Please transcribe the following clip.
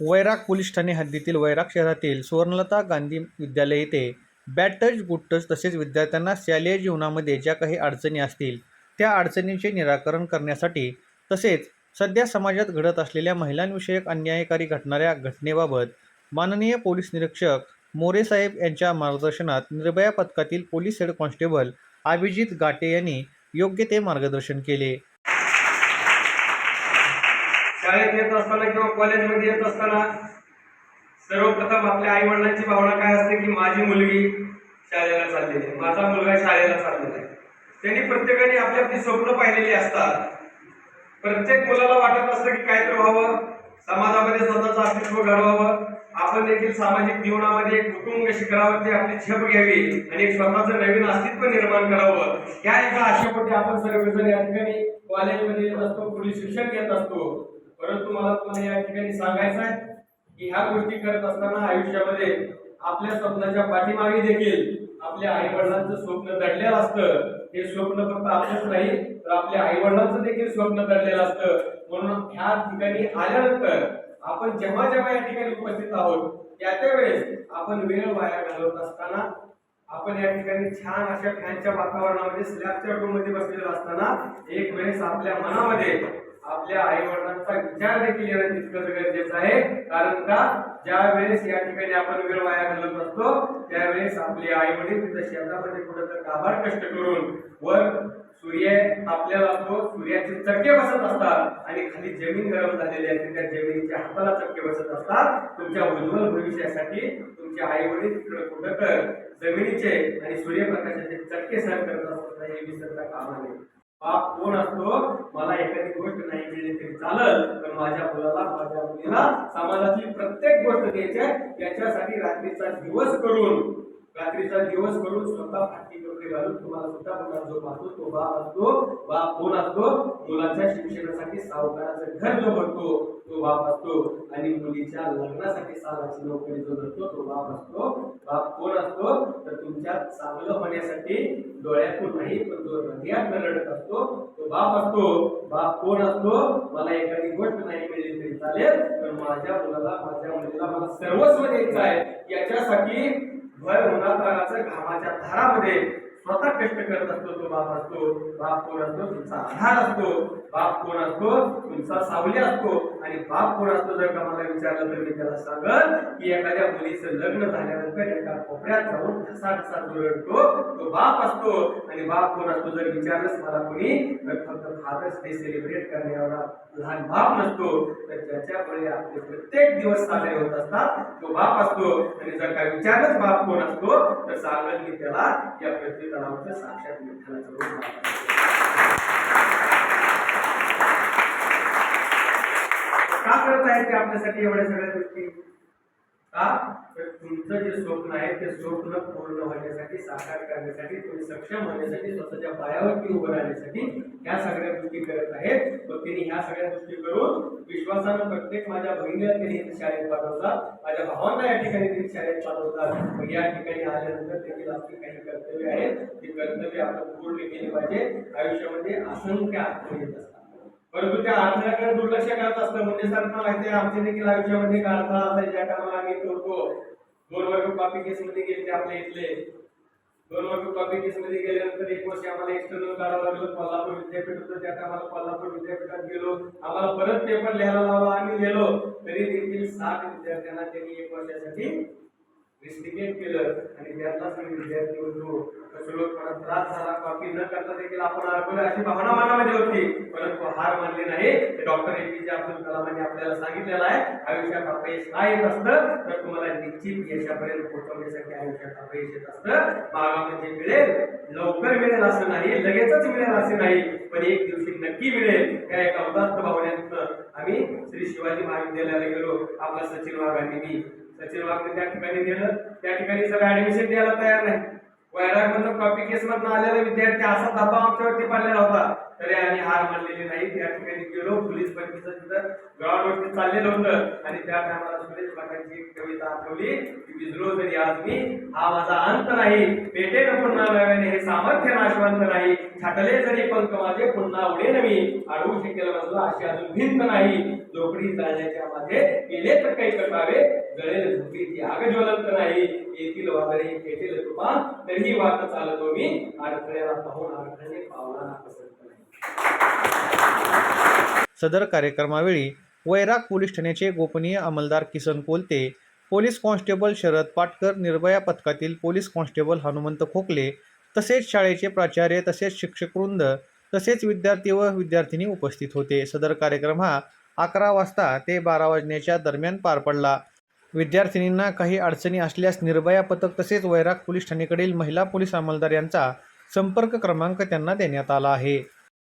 वैराग police Thane हद्दीतील वैराग शहरातील सुवर्णलता गांधी विद्यालय येथे बॅड टच गुड टच तसेच विद्यार्थ्यांना शालेय जीवनामध्ये ज्या काही अडचणी असतील त्या अडचणींचे निराकरण करण्यासाठी तसेच सध्या समाजात घडत असलेल्या महिलांविषयक अन्यायकारी घटणाऱ्या घटनेबाबत माननीय पोलीस निरीक्षक मोरे साहेब यांच्या मार्गदर्शनात निर्भया पथकातील police head constable Abhijit Gate यांनी योग्य ते मार्गदर्शन केले. शाळेत येत असताना किंवा कॉलेजमध्ये येत असताना सर्वप्रथम आपल्या आई वडिलांची भावना काय असते की माझी मुलगी शाळेला चाललेली आहे. माझा मुलगा शाळेला चाललेला आहे. त्यांनी प्रत्येकाने आपली आपली स्वप्न पाहिलेली असतात. प्रत्येक मुलाला वाटत असतं की काहीतरी व्हावं. समाजामध्ये स्वतःचं अस्तित्व घडवावं. आपण देखील सामाजिक जीवनामध्ये एक कुटुंब शिखरावरती आपली छप घ्यावी आणि एक स्वतःचं नवीन अस्तित्व निर्माण करावं. ह्या एका आशेपोटी आपण सर्वजण या ठिकाणी कॉलेजमध्ये येत असतो पुढे शिक्षण घेत असतो. परंतु मला तुम्हाला या ठिकाणी सांगायचं आहे की ह्या गोष्टी करत असताना आयुष्यामध्ये आपल्या स्वप्नाच्या पाठीमागे देखील आपल्या आई वडिलांचं स्वप्न दडलेलं असतं. हे स्वप्न फक्त आपलंच नाही तर आपल्या आई वडिलांचं देखील स्वप्न दडलेलं असतं. म्हणून ह्या ठिकाणी आल्यानंतर आपण जेव्हा जेव्हा या ठिकाणी उपस्थित आहोत त्या त्या वेळेस आपण वेळ वाया घालवत असताना आपण या ठिकाणी छान अशा फॅनच्या वातावरणामध्ये स्लॅबच्या रूममध्ये बसलेलो असताना एक वेळेस आपल्या मनामध्ये आपल्या आई वडिलांचा विचार देखील येणं तितकंच गरजेचं आहे. कारण का? ज्या वेळेस या ठिकाणी आपण वेळ वाया घालत असतो त्यावेळेस आपले आई वडील तिथं शेतामध्ये कुठं काबाड कष्ट करून वर सूर्य आपल्याला तो सूर्याचे चटके बसत असतात आणि खाली जमीन गरम झालेली असते. त्या जमिनीच्या हाताला चटके बसत असतात. तुमच्या उज्ज्वल भविष्यासाठी तुमचे आई वडील तिकडे कुठं तर जमिनीचे आणि सूर्यप्रकाशाचे चटके सहन करत असतात. हे विसरता कामा नये. बाप कोण असतो? मला एखादी गोष्ट नाही मिळली तरी चालल पण माझ्या मुलाला माझ्या मुलीला समाजातली प्रत्येक गोष्ट द्यायची आहे. याच्यासाठी रात्रीचा दिवस करून रात्रीचा दिवस करून स्वतः फाटी कपडे घालून तुम्हाला सुद्धा मुला जो पाहतो तो बाप असतो बाप कोण असतो? मुलाच्या शिक्षणासाठी सावकाराचं घर जो भरतो तो बाप असतो. आणि मुलीच्या लग्नासाठी सालाची नोकरी जो धरतो तो बाप असतो. बाप कोण असतो? तर तुमच्या चांगलं होण्यासाठी डोळ्यातून नाही पण जो हृदयात रडत असतो तो बाप असतो. बाप कोण असतो? मला एखादी गोष्ट नाही मिळली तरी चालेल तर माझ्या मुलाला माझ्या मुलीला मला सर्वस्व द्यायचं आहे. याच्यासाठी भर उन्हातानाचं घामाच्या धारामध्ये स्वतः कष्ट करत असतो तो बाप असतो बाप कोण असतो? तुमचा आधार असतो. बाप कोण असतो? तुमचा सावली असतो. आणि बाप कोण असतो जर का मला विचारलं तर मी त्याला सांगल की एखाद्या मुलीचं लग्न झाल्यानंतर एका कोपऱ्यात जाऊन ठसा ठसा रडतो तो बाप असतो आणि बाप कोण असतो जर विचारलंच मला कोणी तर फक्त फादर्स डे सेलिब्रेट करण्यावर लहान बाप नसतो. तर ज्याच्यामुळे आपले प्रत्येक दिवस साजरे होत असतात. तो बाप असतो आणि जर का विचारलंच बाप कोण असतो तर सांगत मी त्याला या पृथ्वी तणावाचं साक्षात विठ्ठलाचं रूप मानतो. का करत आहे ते आपल्यासाठी एवढ्या सगळ्या गोष्टी. का तर तुमचं जे स्वप्न आहे ते स्वप्न पूर्ण होण्यासाठी साकार करण्यासाठी तुम्ही सक्षम होण्यासाठी स्वतःच्या पायावरती उभं राहण्यासाठी ह्या सगळ्या गोष्टी करत आहेत. मग त्यांनी ह्या सगळ्या गोष्टी करून विश्वासानं प्रत्येक माझ्या बहिणीला त्यांनी शाळेत पाठवतात. माझ्या भावांना या ठिकाणी त्यांनी शाळेत पाठवतात. मग या ठिकाणी आल्यानंतर देखील आपली काही कर्तव्य आहेत. ती कर्तव्य आपण पूर्ण केली पाहिजे. आयुष्यामध्ये असंख्य अडचणी येत असतात. परंतु त्या अडथळ्याकडे दुर्लक्ष करत असतं म्हणजे सर मला माहिती आहे आमच्या देखील आयुष्यामध्ये एक अडथळा ज्या टायमाला आम्ही तोडतो दोन वर्ग कॉपी केस मध्ये गेले आपल्या इथले. दोन वर्ग कॉपी केस मध्ये गेल्यानंतर एक वर्ष आम्हाला एक्सटर्नल करावं लागलं कोल्हापूर विद्यापीठ होतं. त्या टायमाला कोल्हापूर विद्यापीठात गेलो. आम्हाला परत पेपर लिहायला लावला आम्ही गेलो तरी देखील साठ विद्यार्थ्यांना त्यांनी एक वर्षासाठी रिस्टिकेट केलं आणि त्यातलाच मी विद्यार्थी होतो कसलो त्रास झाला कॉपी न करता देखील आपण अडकवलं अशी भावना मनामध्ये होती. परंतु हार मानली नाही. डॉक्टर ए पी जे अब्दुल कलामांनी आपल्याला सांगितलेलं आहे आयुष्यात अपयश काय येत असतं तर तुम्हाला निश्चित यशापर्यंत पोहोचवण्यासाठी आयुष्यात अपयश येत असतं. मागामध्ये मिळेल लवकर मिळेल असं नाही. लगेचच मिळेल असं नाही. पण एक दिवशी नक्की मिळेल. त्या एका उदात्त भावनेत आम्ही श्री शिवाजी महाविद्यालयाला गेलो. आपला सचिन वाघांनी मी सचिन वाघने त्या ठिकाणी गेलं. त्या ठिकाणी सगळं ऍडमिशन द्यायला तयार नाही. वैराग मधून कॉपी केस मधून आलेला विद्यार्थी असा दबाव आमच्यावरती पडलेला होता. तरी आम्ही हार मानलेली नाही. त्या ठिकाणी गेलो पोलीस पाटीलचं तिथं ग्राउंडवरती चाललेलं होतं. आणि त्या टायमाला सुरेश पाटलांची एक कविता आठवली की विजलो तरी आज मी हा माझा अंत नाही. पेटे न पुन्हा नव्याने हे सामर्थ्य नाशवंत नाही. छाटले जरी पंख माझे पुन्हा उडे नवी अडवू शकेल बसला अशी अजून भिंत नाही. झोपडी जाण्याच्या माझे केले तर काही करावे जळेल झोपडीची आग ज्वलंत नाही. येथील वादळे पेटेल तुफान तरीही वाट चालतो मी. अडथळ्याला पाहून अडथळे पावला पसंत नाही. सदर कार्यक्रमावेळी वैराग पोलीस ठाण्याचे गोपनीय अंमलदार किसन कोलते पोलीस कॉन्स्टेबल शरद पाटकर निर्भया पथकातील पोलीस कॉन्स्टेबल हनुमंत खोकले तसेच शाळेचे प्राचार्य तसेच शिक्षकवृंद तसेच विद्यार्थी व विद्यार्थिनी उपस्थित होते. सदर कार्यक्रम हा अकरा वाजता ते बारा वाजण्याच्या दरम्यान पार पडला. विद्यार्थिनींना काही अडचणी असल्यास निर्भया पथक तसेच वैराग पोलीस ठाणेकडील महिला पोलीस अंमलदार यांचा संपर्क क्रमांक त्यांना देण्यात आला आहे.